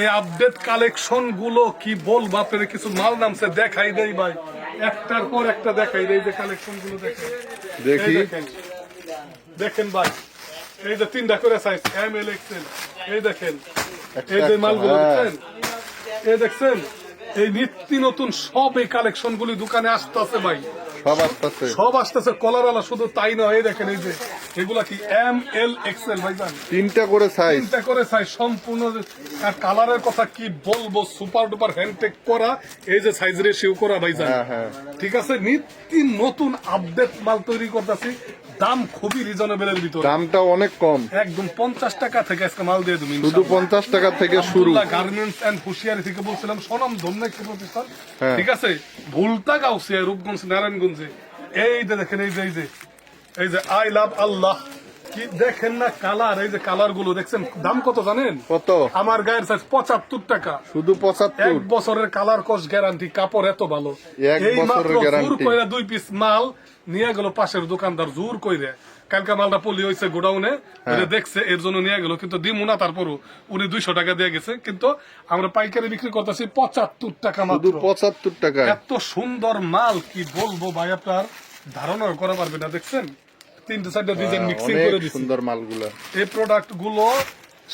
এই আপডেট কালেকশনগুলো কি বলব আপনাদের কিছু মাল নামছে দেখাই দেই ভাই। একটার পর একটা দেখাই দেই যে কালেকশনগুলো দেখেন। দেখি। দেখেন। ভাই। এই যে তিনটা করে সাইজ এম এল এক্সেল এই দেখেন। এই যে মালগুলো। দেখছেন? এই দেখছেন? এই নিত্য নতুন সব এই কালেকশন গুলি দোকানে আসতেছে ভাই। সব আসতেছে। সব আসতেছে শুধু তাই নয় এই দেখেন এই যে এগুলা কি এম এল এক্সেল ভাই জান তিনটা করে সাইজ চিন্তা করে চাই সম্পূর্ণ আর কালারের কথা কি বলব সুপার ডুপার হ্যান্ডটেক করা এই যে সাইজ রেশিও করা ভাই জান হ্যাঁ, হ্যাঁ। ঠিক আছে নিত্য নতুন আপডেট মাল তৈরি করতেছি দাম খুবই রিজনেবল এর ভিতরে। দামটা অনেক কম। একদম পঞ্চাশ টাকা থেকে আজকে মাল দিয়ে তুমি শুধু পঞ্চাশ টাকা থেকে শুরু। গার্মেন্টস এন্ড হুশিয়ারি থেকে বলছিলাম সনম ধন্য একটি প্রতিষ্ঠান। হ্যাঁ। ঠিক আছে ভুলতা গাউসিয়া রূপগঞ্জ নারায়ণগঞ্জে এই যে দেখেন এই যে এই যে এই যে আই লাভ আল্লাহ কি দেখেন না কালার এই যে কালারগুলো দেখছেন দাম কত জানেন? কত? আমার গায়ের সাইজ পঁচাত্তর টাকা। শুধু পঁচাত্তর? এক বছরের কালার কস গ্যারান্টি কাপড় এত ভালো। এই মাত্র জোর কইরা দুই পিস মাল নিয়ে গেল পাশের দোকানদার জোর কইরে। কালকে মালটা পলি হয়েছে গোডাউনে হ্যাঁ। দেখছে এর জন্য নিয়ে গেল কিন্তু দিমু না তারপরও উনি দুইশো টাকা দিয়ে গেছে। কিন্তু আমরা পাইকারি বিক্রি করতেছি পঁচাত্তর টাকা মাত্র। পঁচাত্তর টাকা। এত সুন্দর মাল কি বলব ভাই আপনার ধারণা করা পারবে না দেখছেন? তিনটে চারটে ডিজাইন মিক্সিং করে দিচ্ছি সুন্দর মালগুলা। এই প্রোডাক্টগুলো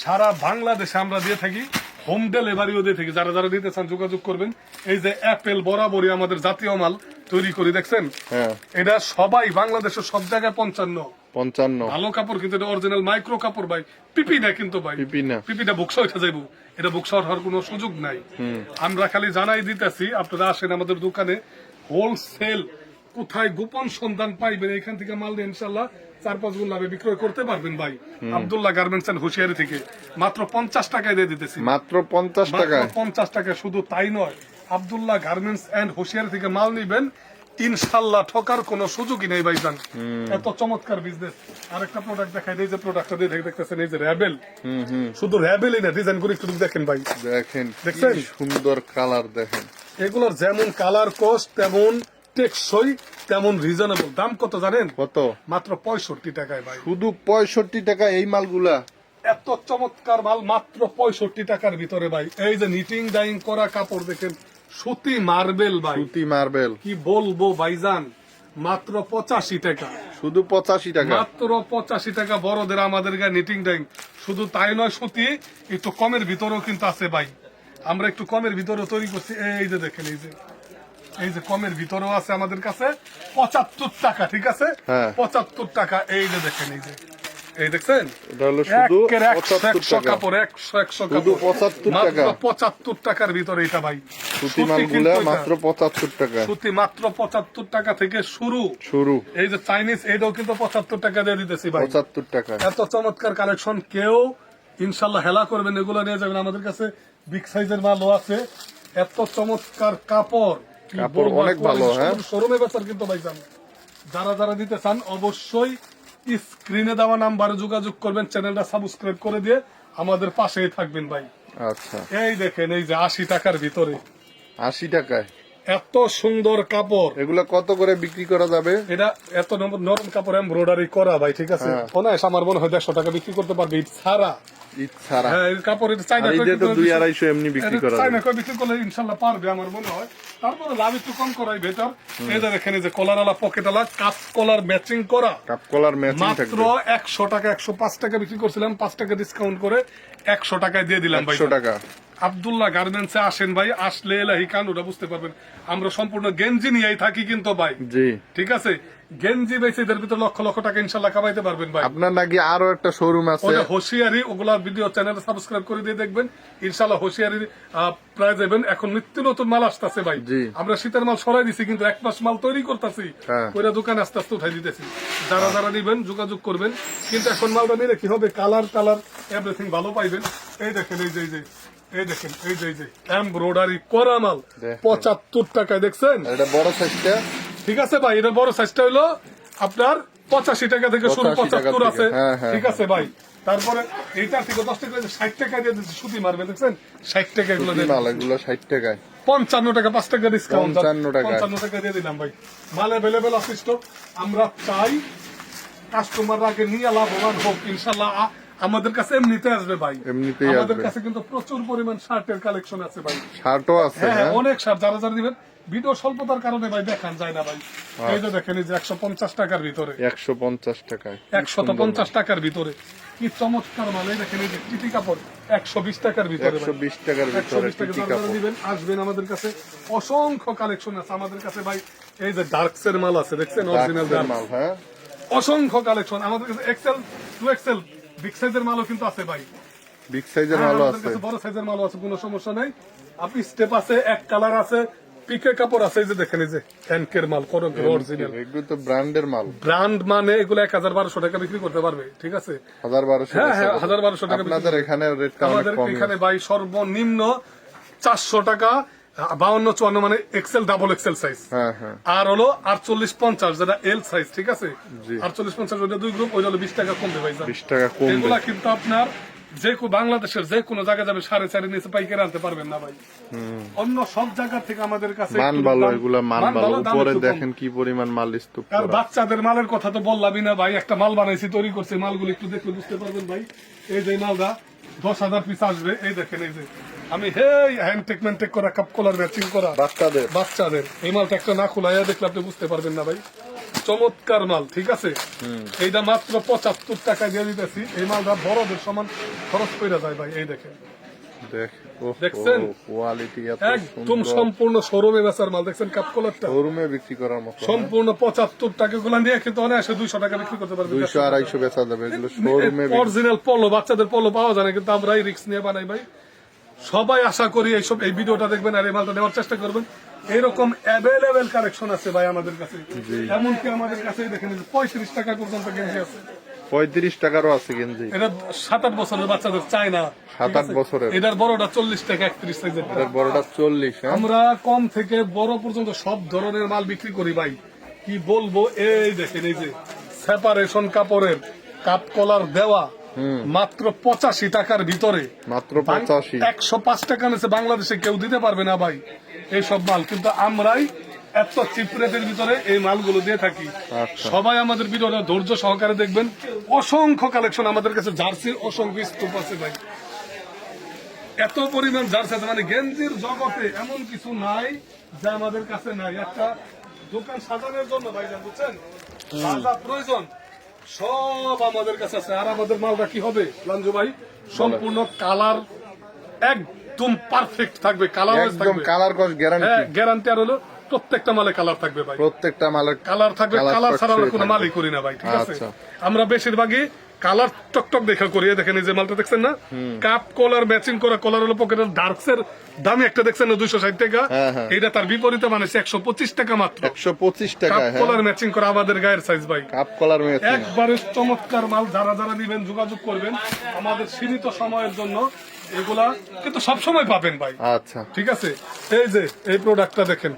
সারা বাংলাদেশে আমরা দিয়ে থাকি হোম ডেলিভারিও দিয়ে থাকি। যারা যারা দিতে চান যোগাযোগ করবেন। এই যে অ্যাপেল বরাবরই আমাদের জাতীয় মাল তৈরি করি দেখছেন? হ্যাঁ। এটা সবাই বাংলাদেশের সব জায়গায় পঞ্চান্ন। পঞ্চান্ন। ভালো কাপড় কিন্তু এটা অরিজিনাল মাইক্রো কাপড় ভাই। পিপি না কিন্তু ভাই। পিপি না। পিপিটা বুকসা হইতে যাইব। এটা বুকসা হওয়ার কোনো সুযোগ নাই। আমরা খালি জানাই দিতেছি আপনারা আসেন আমাদের দোকানে। হোলসেল কোথায় গোপন সন্ধান পাইবেন এখান থেকে মাল নিয়ে ইনশাল্লাহ চার পাঁচ গুণ লাভে বিক্রয় করতে পারবেন ভাই। আবদুল্লাহ গার্মেন্টস এন্ড হুশিয়ারি থেকে। মাত্র পঞ্চাশ টাকায় দিয়ে দিতেছি। মাত্র পঞ্চাশ টাকা পঞ্চাশ টাকা শুধু তাই নয় আবদুল্লাহ গার্মেন্টস এন্ড হুশিয়ারি থেকে মাল নিবেন। ইনশাল্লাহ ঠকার কোনো সুযোগই নেই ভাইজান। এত চমৎকার বিজনেস আরেকটা প্রোডাক্ট দেখাই এই যে প্রোডাক্টটা দিয়ে দেখে দেখতেছেন এই যে র্যাবেল শুধু র্যাবেলই না ডিজাইন করে একটু দেখেন ভাই। দেখেন দেখছেন? সুন্দর কালার দেখেন। এগুলোর যেমন কালার কোস্ট তেমন টেকসই তেমন রিজনেবল দাম কত জানেন? কত? মাত্র পঁয়ষট্টি টাকায় ভাই। শুধু পঁয়ষট্টি টাকা এই মালগুলা? এত চমৎকার মাল মাত্র পঁয়ষট্টি টাকার ভিতরে ভাই। এই যে নিটিং ডাইং করা কাপড় দেখেন সুতি মার্বেল ভাই। সুতি মার্বেল। কি বলব ভাইজান? মাত্র পঁচাশি টাকা। শুধু পঁচাশি টাকা। মাত্র পঁচাশি টাকা বড়দের আমাদের গায়ে নিটিং ডাইং শুধু তাই নয় সুতি একটু কমের ভিতরেও কিন্তু আছে ভাই। আমরা একটু কমের ভিতরে তৈরি করছি। এই যে দেখেন এই যে এই যে কমের ভিতরেও আছে আমাদের কাছে পঁচাত্তর টাকা ঠিক আছে? হ্যাঁ। পঁচাত্তর টাকা এই যে দেখেন এই যে। এই দেখছেন এটা হলো শুধু টাকা কাপড় একশো একশো শুধু কাপড় 75 টাকা। পঁচাত্তর টাকার ভিতরে এটা ভাই সুতি মালগুলা মাত্র পঁচাত্তর টাকা সুতি মাত্র পঁচাত্তর টাকা থেকে শুরু শুরু এই যে চাইনিজ এটাও কিন্তু পঁচাত্তর টাকা দিয়ে দিতেছি ভাই পঁচাত্তর টাকা এত চমৎকার কালেকশন কেউ ইনশাল্লাহ হেলা করবেন এগুলো নিয়ে যাবেন আমাদের কাছে বিগ সাইজের মালও আছে এত চমৎকার কাপড় কাপড় অনেক ভালো, হ্যাঁ? শোরুমে বেচার কিন্তু ভাই জান যারা যারা দিতে চান অবশ্যই স্ক্রিনে দেওয়া নাম্বারে যোগাযোগ করবেন চ্যানেলটা সাবস্ক্রাইব করে দিয়ে আমাদের পাশেই থাকবেন ভাই। আচ্ছা। এই দেখেন এই যে আশি টাকার ভিতরে। আশি টাকায়? এত সুন্দর কাপড়। এগুলা কত করে বিক্রি করা যাবে? এটা এত নরম- কাপড় এমব্রয়ডারি করা ভাই ঠিক আছে? হ্যাঁ। অনায়াস আমার মনে হয় দেড়শো টাকা বিক্রি করতে পারবে ছাড়া। হ্যাঁ মনে হয়। তারপরে লাভ একটু কম করাই ভেতর দেখেন যে কাপ কলার ম্যাচিং করা। কাপ কলার ম্যাচিং মাত্র একশো টাকা একশো পাঁচ টাকা বিক্রি করছিলাম পাঁচ টাকা ডিসকাউন্ট করে একশো টাকায় দিয়ে দিলাম একশো টাকা। আবদুল্লাহ গার্মেন্টসে আসেন ভাই আসলে এলাহি কানুটা বুঝতে পারবেন। আমরা সম্পূর্ণ গেঞ্জি নিয়েই থাকি কিন্তু ভাই। জি। ঠিক আছে? গেঞ্জি বেচে এদের ভিতরে লক্ষ লক্ষ টাকা ইনশাল্লাহ কামাইতে পারবেন ভাই। আপনার নাকি আরও একটা শোরুম আছে। ওটা হোশিয়ারি ওগুলা ভিডিও চ্যানেল সাবস্ক্রাইব করে দিয়ে দেখবেন। ইনশাল্লাহ হোশিয়ারি প্রায় যাবেন। এখন নিত্য নতুন মাল আসতেছে ভাই। আমরা শীতের মাল সরাই দিছি কিন্তু এক মাস মাল তৈরি করতেছি। হ্যাঁ। ওইটা দোকানে আস্তে আস্তে উঠাই দিতেছি। যারা যারা নিবেন যোগাযোগ করবেন। কিন্তু এখন মালটা নিলে কি হবে? কালার কালার এভরিথিং ভালো পাইবেন। এই দেখেন এই যে এই যে। এই দেখেন এই যে এই যে এমব্রয়ডারি করা মাল পঁচাত্তর টাকায় দেখছেন? এটা বড় সাইজটা ঠিক আছে ভাই এটা বড় সাইজটা হলো আপনার পঁচাশি টাকা থেকে শুরু পঁচাত্তর আছে। হ্যাঁ, হ্যাঁ, ঠিক আছে ভাই তারপরে এইটা থেকে দশ টাকা ষাট টাকা দিয়ে দিচ্ছি সুতি মারবে দেখছেন? ষাট টাকা এগুলো এগুলো ষাট টাকায়। পঞ্চান্ন টাকা পাঁচ টাকা ডিসকাউন্ট 55 টাকা। পঞ্চান্ন টাকা দিয়ে দিলাম ভাই। মাল অ্যাভেলেবেল আছে স্টক আমরা চাই কাস্টমাররা আগে নিয়ে লাভবান হোক ইনশাল্লাহ আমাদের কাছে এমনিতে আসবে ভাই। এমনিতেই আমাদের কাছে কিন্তু প্রচুর পরিমাণ শার্টের কালেকশন আছে ভাই। শার্টও আছে হ্যাঁ হ্যাঁ। অনেক শার্ট যারা যারা দিবেন ভিডিও স্বল্পতার কারণে ভাই দেখান যায় না ভাই। এই যে দেখেন এই যে একশো পঞ্চাশ টাকার ভিতরে। একশো পঞ্চাশ টাকায়। একশত পঞ্চাশ টাকার ভিতরে। কি চমৎকার মাল এই দেখেন এই যে টিটি কাপড় একশো বিশ টাকার ভিতরে একশো বিশ টাকার ভিতরে দিবেন আসবেন আমাদের কাছে। অসংখ্য কালেকশন আছে আমাদের কাছে ভাই। এই যে ডার্কস এর মাল আছে দেখছেন? অরিজিনাল মাল হ্যাঁ। অসংখ্য কালেকশন। আমাদের কাছে এক্সেল টু এক্সেল বিগ সাইজের মালও কিন্তু আছে ভাই। বিগ সাইজের হ্যাঁ, মালও আছে। বড় সাইজের মালও আছে কোনো সমস্যা নেই। আপনি স্টেপ আছে এক কালার আছে পিকে কাপড় আছে এই যে দেখেন এই যে হ্যান্ডকের মাল করকের অরিজিনাল এগুলো তো ব্র্যান্ডের মাল। ব্র্যান্ড মানে এগুলো এক হাজার বারোশো টাকা বিক্রি করতে পারবে ঠিক আছে? হাজার বারোশো হ্যাঁ, হ্যাঁ, হাজার বারোশো টাকা আপনাদের এখানে রেটটা অনেক আমাদের কম। এখানে ভাই সর্বনিম্ন চারশো টাকা বাউন্ন চুয়ান্ন মানে এক্সেল ডাবল এক্সেল সাইজ আর হলো আটচল্লিশ পঞ্চাশ যেটা এল সাইজ ঠিক আছে? আটচল্লিশ পঞ্চাশ ওইটা দুই গ্রুপ ওইটা হলো বিশ টাকা কমবে ভাই বিশ টাকা কমবে। এগুলা কিন্তু আপনার যে কোনো বাংলাদেশের যে কোনো জায়গায় যাবে সাড়ে চারি নিচে পাইকারি আনতে পারবেন না ভাই। অন্য সব জায়গা থেকে আমাদের কাছে মান ভালো এগুলা মান ভালো। উপরে দেখেন কি পরিমাণ মাল স্তূপ আর বাচ্চাদের মালের কথা তো বললামই না ভাই একটা মাল বানাইছি তৈরি করছে মালগুলো একটু দেখলে বুঝতে পারবেন ভাই। এই যে মালটা দশ হাজার পিস আসবে এই দেখেন এই যে। আমি হে হ্যান্ড টেক ম্যান টেক করা কাপ কলার ম্যাচিং করা। বাচ্চাদের। বাচ্চাদের। এই মালটা একটা না খোলাইয়া দেখলে আপনি বুঝতে পারবেন না ভাই। চমৎকার মাল ঠিক আছে? এইটা মাত্র পঁচাত্তর টাকা দিয়ে দিতেছি। এই মালটা বড়দের সমান খরচ করে যায় ভাই এই দেখেন। দেখছেন? কোয়ালিটি একদম সম্পূর্ণ শোরুমে বেচার মাল দেখছেন কাপ কলারটা শোরুমে বিক্রি করার মতো। সম্পূর্ণ পঁচাত্তর টাকা গুলা নিয়ে কিন্তু অনায়াসে দুইশো টাকা বিক্রি করতে পারবে দুইশো আড়াইশো বেচা যাবে এগুলো শোরুমে অরিজিনাল পলো বাচ্চাদের পলো পাওয়া যায় না কিন্তু আমরা এই রিক্স নিয়ে বানাই ভাই। সবাই আশা করি এইসব এই ভিডিওটা দেখবেন আর এই মালটা নেওয়ার চেষ্টা করবেন। এরকম অ্যাভেলেবেল কালেকশন আছে ভাই আমাদের কাছে। এমনকি আমাদের কাছে দেখেন পঁয়ত্রিশ টাকা পর্যন্ত গেঞ্জি আছে। পঁয়ত্রিশ টাকারও আছে গেঞ্জি। এটা সাত আট বছরের বাচ্চাদের চায় না সাত আট বছরের। এটার বড়টা চল্লিশ টাকা একত্রিশ সাইজের। এটার বড়টা চল্লিশ হ্যাঁ? আমরা কম থেকে বড় পর্যন্ত সব ধরনের মাল বিক্রি করি ভাই। কি বলব? এই দেখেন এই যে সেপারেশন কাপড়ের কাপ কলার দেওয়া মাত্র পঁচাশি টাকার ভিতরে। মাত্র পঁচাশি। একশো পাঁচ টাকা নিচে বাংলাদেশে কেউ দিতে পারবে না ভাই এইসব মাল। কিন্তু আমরাই এত চিপ রেটের ভিতরে এই মালগুলো দিয়ে থাকি। আচ্ছা। সবাই আমাদের ভিডিওটা ধৈর্য সহকারে দেখবেন। অসংখ্য কালেকশন আমাদের কাছে জার্সির অসংখ্য স্তূপ আছে ভাই। এত পরিমাণ জার্সি আছে মানে গেঞ্জির জগতে এমন কিছু নাই যা আমাদের কাছে নাই। একটা দোকান সাজানোর জন্য ভাই বুঝছেন? যা প্রয়োজন। সব আমাদের কাছে আছে। আর আমাদের মালটা কি হবে লাঞ্জু ভাই? সম্পূর্ণ কালার একদম পারফেক্ট থাকবে কালার একদম কালার কস গ্যারান্টি গ্যারান্টি আর হলো প্রত্যেকটা মালে কালার থাকবে ভাই। প্রত্যেকটা মালের কালার থাকবে কালার ছাড়া আমরা কোনো। মালই করি না ভাই ঠিক আছে? আচ্ছা। আমরা বেশিরভাগই কালার টকটক দেখা করিয়া দেখেন এই যে মালটা দেখছেন না? কাপ কলার ম্যাচিং করা কলার হলো পকেটের ডার্কসের দাম একটা দেখছেন না দুইশো ষাট টাকা? হ্যাঁ, হ্যাঁ। এটা তার বিপরীতে মানে একশো পঁচিশ টাকা মাত্র। একশো পঁচিশ টাকা কাপ কলার ম্যাচিং করা আমাদের গায়ের সাইজ ভাই। কাপ কলার একবারে চমৎকার মাল যারা যারা দিবেন যোগাযোগ করবেন আমাদের সীমিত সময়ের জন্য। এগুলা কিন্তু সবসময় পাবেন ভাই। আচ্ছা। ঠিক আছে? এই যে এই প্রোডাক্টটা দেখেন।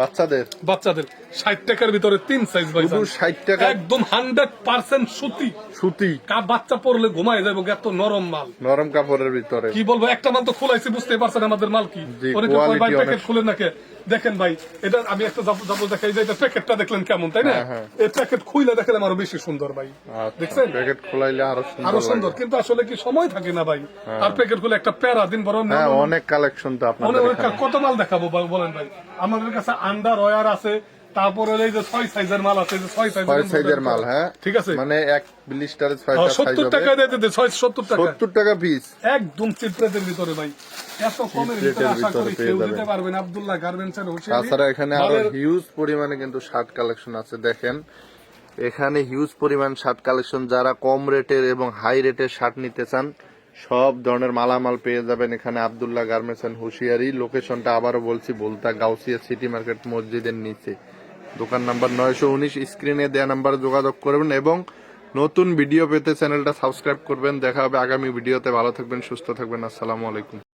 বাচ্চাদের? বাচ্চাদের। ষাট টাকার ভিতরে তিন সাইজ ভাই ষাট টাকা? একদম হান্ড্রেড পার্সেন্ট সুতি। সুতি? কা বাচ্চা পরলে ঘুমায় যাব এত নরম মাল। নরম কাপড়ের ভিতরে। কি বলব একটা মাল তো খোলাইছি বুঝতে পারছেন আমাদের মাল কি। অনেকে প্যাকেট খুলে নাকি? দেখেন ভাই এটা আমি একটা যাব দেখাই যে এটা প্যাকেটটা দেখলেন কেমন তাই না? হ্যাঁ, হ্যাঁ। এই প্যাকেট খুইলে দেখলাম আরও বেশি সুন্দর ভাই। আচ্ছা, দেখছেন? প্যাকেট খুলাইলে আরও আরও সুন্দর সুন্দর কিন্তু আসলে কি সময় থাকে না ভাই? আর প্যাকেট খুলে একটা প্যারা দিন বড় হ্যাঁ অনেক কালেকশন তো আপনাদের কত মাল দেখাবো বলেন ভাই। আমাদের কাছে আন্ডার ওয়ার আছে তারপরে এই যে ছয় সাইজের মাল আছে যে ছয় ছয় সাইজের মাল হ্যাঁ? ঠিক আছে? মানে এক ব্লিস্টারে ছয়টা সাইজ সত্তর হবে। টাকা দিয়ে দিতে ছয় সত্তর টাকা সত্তর টাকা পিস একদম চিত্রের ভিতরে ভাই। এত কমের ভিতরে আশা করি কেউ দিতে পারবেন আব্দুল্লাহ গার্মেন্টস এর তাছাড়া এখানে আরও হিউজ পরিমাণে কিন্তু শার্ট কালেকশন আছে দেখেন। এখানে হিউজ পরিমাণ শার্ট কালেকশন যারা কম রেটের এবং হাই রেটের শার্ট নিতে চান সব ধরনের মালামাল পেয়ে যাবেন এখানে আবদুল্লাহ গার্মেন্টস হুঁশিয়ারি। লোকেশনটা আবারও বলছি বলতা গাউসিয়া সিটি মার্কেট মসজিদের নিচে। দোকান নাম্বার নয়শো উনিশ, স্ক্রিনে দেওয়া নাম্বারে যোগাযোগ করবেন এবং নতুন ভিডিও পেতে চ্যানেলটা সাবস্ক্রাইব করবেন। দেখা হবে আগামী ভিডিওতে। ভালো থাকবেন, সুস্থ থাকবেন। আসসালামু আলাইকুম।